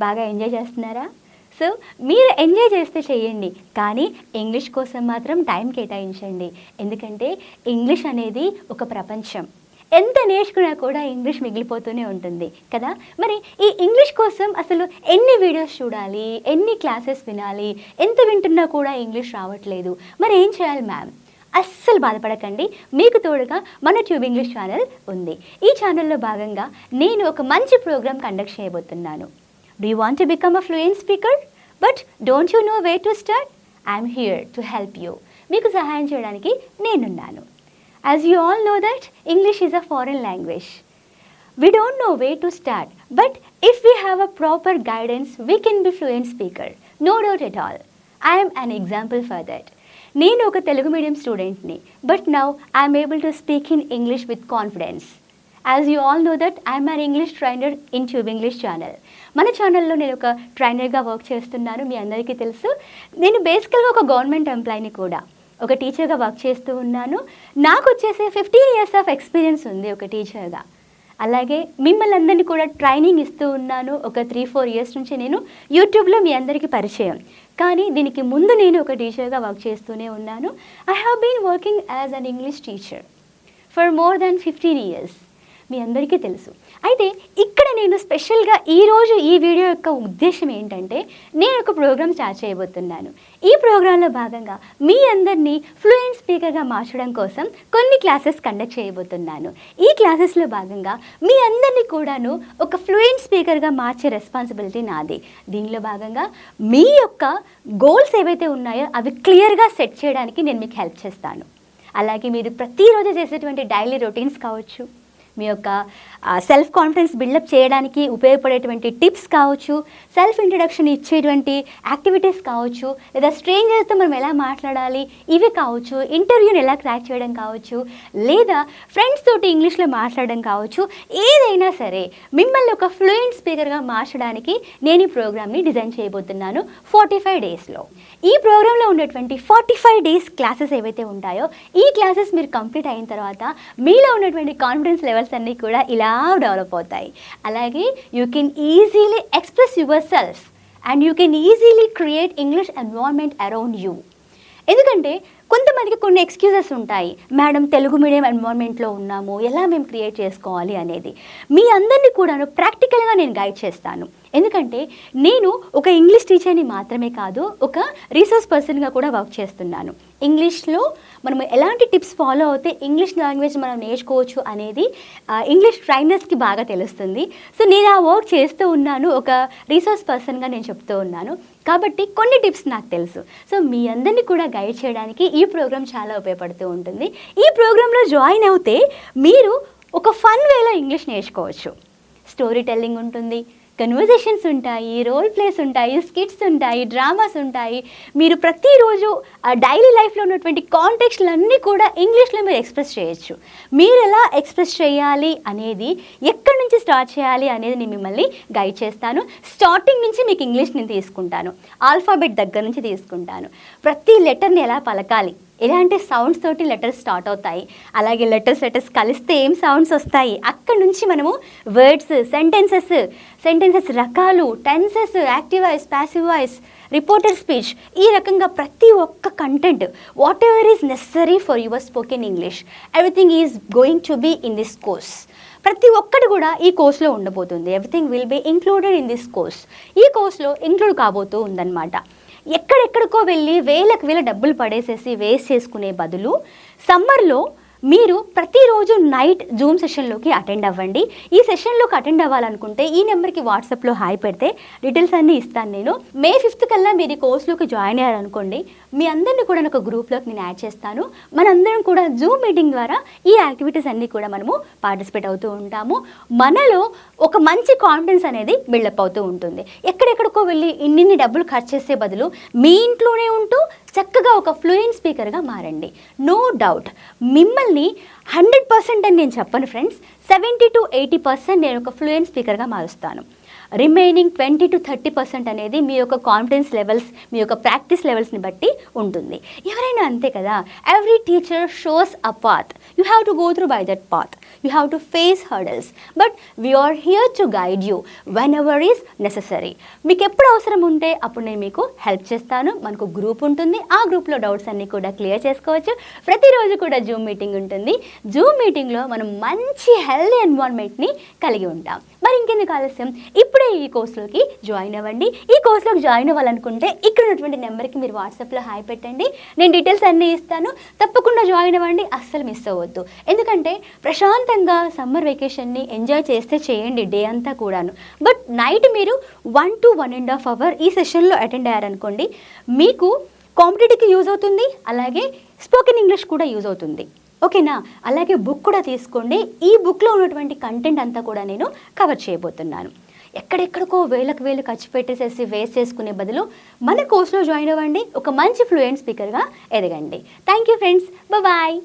బాగా ఎంజాయ్ చేస్తున్నారా? సో మీరు ఎంజాయ్ చేస్తే చేయండి కానీ ఇంగ్లీష్ కోసం మాత్రం టైం కేటాయించండి. ఎందుకంటే ఇంగ్లీష్ అనేది ఒక ప్రపంచం. ఎంత నేర్చుకున్నా కూడా ఇంగ్లీష్ మిగిలిపోతూనే ఉంటుంది కదా? మరి ఈ ఇంగ్లీష్ కోసం అసలు ఎన్ని వీడియోస్ చూడాలి ఎన్ని క్లాసెస్ వినాలి ఎంత వింటున్నా కూడా ఇంగ్లీష్ రావట్లేదు. మరి ఏం చేయాలి మ్యామ్? అస్సలు బాధపడకండి. మీకు తోడుగా మన ట్యూబ్ ఇంగ్లీష్ ఛానల్ ఉంది. ఈ ఛానల్లో భాగంగా నేను ఒక మంచి ప్రోగ్రామ్ కండక్ట్ చేయబోతున్నాను. Do you want to become a fluent speaker but don't you know way to start I'm here to help you మీకు సహాయం చేయడానికి నేనున్నాను. As you all know that English is a foreign language we don't know where to start but if we have a proper guidance we can be fluent speaker. No doubt at all. I am an example for that. నేను ఒక Telugu medium స్టూడెంట్ని but now I'm able to speak in English with confidence as you all know that I'm our English trainer in tube English channel మన ఛానల్లో నేను ఒక ట్రైనర్గా work చేస్తున్నాను మీ అందరికీ తెలుసు. నేను బేసికల్గా ఒక గవర్నమెంట్ ఎంప్లాయీని కూడా. ఒక టీచర్గా వర్క్ చేస్తూ ఉన్నాను. నాకు వచ్చేసి ఫిఫ్టీన్ ఇయర్స్ ఆఫ్ ఎక్స్పీరియన్స్ ఉంది ఒక టీచర్గా అలాగే మిమ్మల్ని అందరినీ కూడా ట్రైనింగ్ ఇస్తూ ఉన్నాను. ఒక త్రీ ఫోర్ ఇయర్స్ నుంచి నేను యూట్యూబ్లో మీ అందరికీ పరిచయం. కానీ దీనికి ముందు నేను ఒక టీచర్గా వర్క్ చేస్తూనే ఉన్నాను. I have been working as an English teacher for more than fifteen years మీ అందరికీ తెలుసు. అయితే ఇక్కడ నేను స్పెషల్గా ఈరోజు ఈ వీడియో యొక్క ఉద్దేశం ఏంటంటే నేను ఒక ప్రోగ్రామ్ స్టార్ట్ చేయబోతున్నాను. ఈ ప్రోగ్రాంలో భాగంగా మీ అందరినీ ఫ్లూయెంట్ స్పీకర్గా మార్చడం కోసం కొన్ని క్లాసెస్ కండక్ట్ చేయబోతున్నాను. ఈ క్లాసెస్లో భాగంగా మీ అందరినీ కూడాను ఒక ఫ్లూయెంట్ స్పీకర్గా మార్చే రెస్పాన్సిబిలిటీ నాది. దీనిలో భాగంగా మీ యొక్క గోల్స్ ఏవైతే ఉన్నాయో అవి క్లియర్గా సెట్ చేయడానికి నేను మీకు హెల్ప్ చేస్తాను. అలాగే మీరు ప్రతిరోజు చేసేటువంటి డైలీ రొటీన్స్ కావచ్చు మీ యొక్క సెల్ఫ్ కాన్ఫిడెన్స్ బిల్డప్ చేయడానికి ఉపయోగపడేటువంటి టిప్స్ కావచ్చు సెల్ఫ్ ఇంట్రడక్షన్ ఇచ్చేటువంటి యాక్టివిటీస్ కావచ్చు లేదా స్ట్రేంజర్స్తో మనం ఎలా మాట్లాడాలి ఇవి కావచ్చు ఇంటర్వ్యూని ఎలా క్రాక్ చేయడం కావచ్చు లేదా ఫ్రెండ్స్ తోటి ఇంగ్లీష్లో మాట్లాడడం కావచ్చు ఏదైనా సరే మిమ్మల్ని ఒక ఫ్లూయెంట్ స్పీకర్గా మార్చడానికి నేను ఈ ప్రోగ్రామ్ని డిజైన్ చేయబోతున్నాను ఫార్టీ ఫైవ్ డేస్లో ఈ ప్రోగ్రాంలో ఉన్నటువంటి ఫార్టీ ఫైవ్ డేస్ క్లాసెస్ ఏవైతే ఉంటాయో ఈ క్లాసెస్ మీరు కంప్లీట్ అయిన తర్వాత మీలో ఉన్నటువంటి కాన్ఫిడెన్స్ లెవెల్స్ అన్నీ కూడా ఇలా డెవలప్ అవుతాయి. అలాగే you can easily express yourself and you can easily create English environment around you. ఎందుకంటే కొంతమందికి కొన్ని ఎక్స్క్యూజెస్ ఉంటాయి. మేడం తెలుగు మీడియం ఎన్వైర్న్మెంట్లో ఉన్నాము. ఎలా మేము క్రియేట్ చేసుకోవాలి? అనేది. మీ అందరినీ కూడా ప్రాక్టికల్గా నేను గైడ్ చేస్తాను. ఎందుకంటే నేను ఒక ఇంగ్లీష్ టీచర్ని మాత్రమే కాదు ఒక రీసోర్స్ పర్సన్గా కూడా వర్క్ చేస్తున్నాను. ఇంగ్లీష్లో మనం ఎలాంటి టిప్స్ ఫాలో అవుతే ఇంగ్లీష్ లాంగ్వేజ్ మనం నేర్చుకోవచ్చు అనేది ఇంగ్లీష్ ట్రైనర్స్కి బాగా తెలుస్తుంది. సో నేను ఆ వర్క్ చేస్తూ ఉన్నాను. ఒక రీసోర్స్ పర్సన్గా నేను చెప్తూ ఉన్నాను. కాబట్టి కొన్ని టిప్స్ నాకు తెలుసు. సో మీ అందరినీ కూడా గైడ్ చేయడానికి ఈ ప్రోగ్రామ్ చాలా ఉపయోగపడుతూ ఉంటుంది. ఈ ప్రోగ్రాంలో జాయిన్ అవుతే మీరు ఒక ఫన్ వేలో ఇంగ్లీష్ నేర్చుకోవచ్చు. స్టోరీ టెల్లింగ్ ఉంటుంది. కన్వర్జేషన్స్ ఉంటాయి రోల్ ప్లేస్ ఉంటాయి స్కిట్స్ ఉంటాయి డ్రామాస్ ఉంటాయి. మీరు ప్రతిరోజు డైలీ లైఫ్లో ఉన్నటువంటి కాంటెక్స్లన్నీ కూడా ఇంగ్లీష్లో మీరు ఎక్స్ప్రెస్ చేయొచ్చు. మీరు ఎలా ఎక్స్ప్రెస్ చేయాలి అనేది ఎక్కడి నుంచి స్టార్ట్ చేయాలి అనేది నేను మిమ్మల్ని గైడ్ చేస్తాను. స్టార్టింగ్ నుంచి మీకు ఇంగ్లీష్ నేను తీసుకుంటాను. ఆల్ఫాబెట్ దగ్గర నుంచి తీసుకుంటాను. ప్రతి లెటర్ని ఎలా పలకాలి? ఇలాంటి సౌండ్స్ తోటి లెటర్స్ స్టార్ట్ అవుతాయి? అలాగే లెటర్స్ లెటర్స్ కలిస్తే ఏం సౌండ్స్ వస్తాయి? అక్కడ నుంచి మనము వర్డ్స్ సెంటెన్సెస్ సెంటెన్సెస్ రకాలు tenses active voice passive voice reporter speech ఈ రకంగా ప్రతి ఒక్క content whatever is necessary for your spoken English everything is going to be in this course ప్రతి ఒక్కటి కూడా ఈ కోర్స్లో ఉండబోతుంది. Everything will be included in this course ఈ కోర్స్లో ఇంక్లూడ్ కాబోతూ ఉందన్నమాట. ఎక్కడెక్కడికో వెళ్ళి వేలకు వేల డబ్బులు పడేసేసి వేస్ట్ చేసుకునే బదులు సమ్మర్లో మీరు ప్రతిరోజు నైట్ జూమ్ సెషన్లోకి అటెండ్ అవ్వండి. ఈ సెషన్లోకి అటెండ్ అవ్వాలనుకుంటే ఈ నెంబర్కి వాట్సాప్లో హాయ్ పెడితే డీటెయిల్స్ అన్నీ ఇస్తాను నేను. మే ఫిఫ్త్ కల్లా మీరు ఈ కోర్సులోకి జాయిన్ అయ్యారనుకోండి మీ అందరినీ కూడా ఒక గ్రూప్లోకి నేను యాడ్ చేస్తాను. మనందరం కూడా జూమ్ మీటింగ్ ద్వారా ఈ యాక్టివిటీస్ అన్నీ కూడా మనము పార్టిసిపేట్ అవుతూ ఉంటాము. మనలో ఒక మంచి కాన్ఫిడెన్స్ అనేది బిల్డప్ అవుతూ ఉంటుంది. ఎక్కడెక్కడికో వెళ్ళి ఇన్నిన్ని డబ్బులు ఖర్చు చేసే బదులు మీ ఇంట్లోనే ఉంటూ చక్కగా ఒక ఫ్లూయెంట్ స్పీకర్గా మారండి. నో డౌట్ మిమ్మల్ని హండ్రెడ్ పర్సెంట్ అని నేను చెప్పను friends. Seventy to eighty percent నేను ఒక ఫ్లూయెంట్ స్పీకర్గా మారుస్తాను. Remaining twenty to thirty percent అనేది మీ యొక్క కాన్ఫిడెన్స్ లెవెల్స్ మీ యొక్క ప్రాక్టీస్ లెవెల్స్ని బట్టి ఉంటుంది. ఎవరైనా అంతే కదా? Every teacher shows a path you have to go through by that path you have to face hurdles but we're here to guide you whenever is necessary మీకు ఎప్పుడు అవసరం ఉంటే అప్పుడు నేను మీకు హెల్ప్ చేస్తాను. మనకు గ్రూప్ ఉంటుంది. ఆ గ్రూప్లో డౌట్స్ అన్నీ కూడా క్లియర్ చేసుకోవచ్చు. ప్రతిరోజు కూడా జూమ్ మీటింగ్ ఉంటుంది. జూమ్ మీటింగ్లో మనం మంచి హెల్దీ ఎన్వైర్న్మెంట్ని కలిగి ఉంటాం. మరి ఇంకెందుకు ఆలస్యం? ఇప్పుడే ఈ కోర్సులోకి జాయిన్ అవ్వండి. ఈ కోర్సులోకి జాయిన్ అవ్వాలనుకుంటే ఇక్కడ ఉన్నటువంటి నెంబర్కి మీరు వాట్సాప్లో హాయ్ పెట్టండి. నేను డీటెయిల్స్ అన్నీ ఇస్తాను. తప్పకుండా జాయిన్ అవ్వండి. అస్సలు మిస్ అవ్వద్దు. ఎందుకంటే ప్రశాంతంగా సమ్మర్ వెకేషన్ని ఎంజాయ్ చేస్తే చేయండి డే అంతా కూడాను. బట్ నైట్ మీరు one to one and half hour ఈ సెషన్లో అటెండ్ అయ్యారనుకోండి మీకు కాంపిటేటివ్కి యూజ్ అవుతుంది. అలాగే స్పోకెన్ ఇంగ్లీష్ కూడా యూజ్ అవుతుంది. ఓకేనా? అలాగే బుక్ కూడా తీసుకోండి. ఈ బుక్లో ఉన్నటువంటి కంటెంట్ అంతా కూడా నేను కవర్ చేయబోతున్నాను. ఎక్కడెక్కడికో వేలకు వేలు ఖర్చు పెట్టేసేసి వేస్ట్ చేసుకునే బదులు మన కోర్సులో జాయిన్ అవ్వండి. ఒక మంచి ఫ్లూయెంట్ స్పీకర్గా ఎదగండి. Thank you friends bye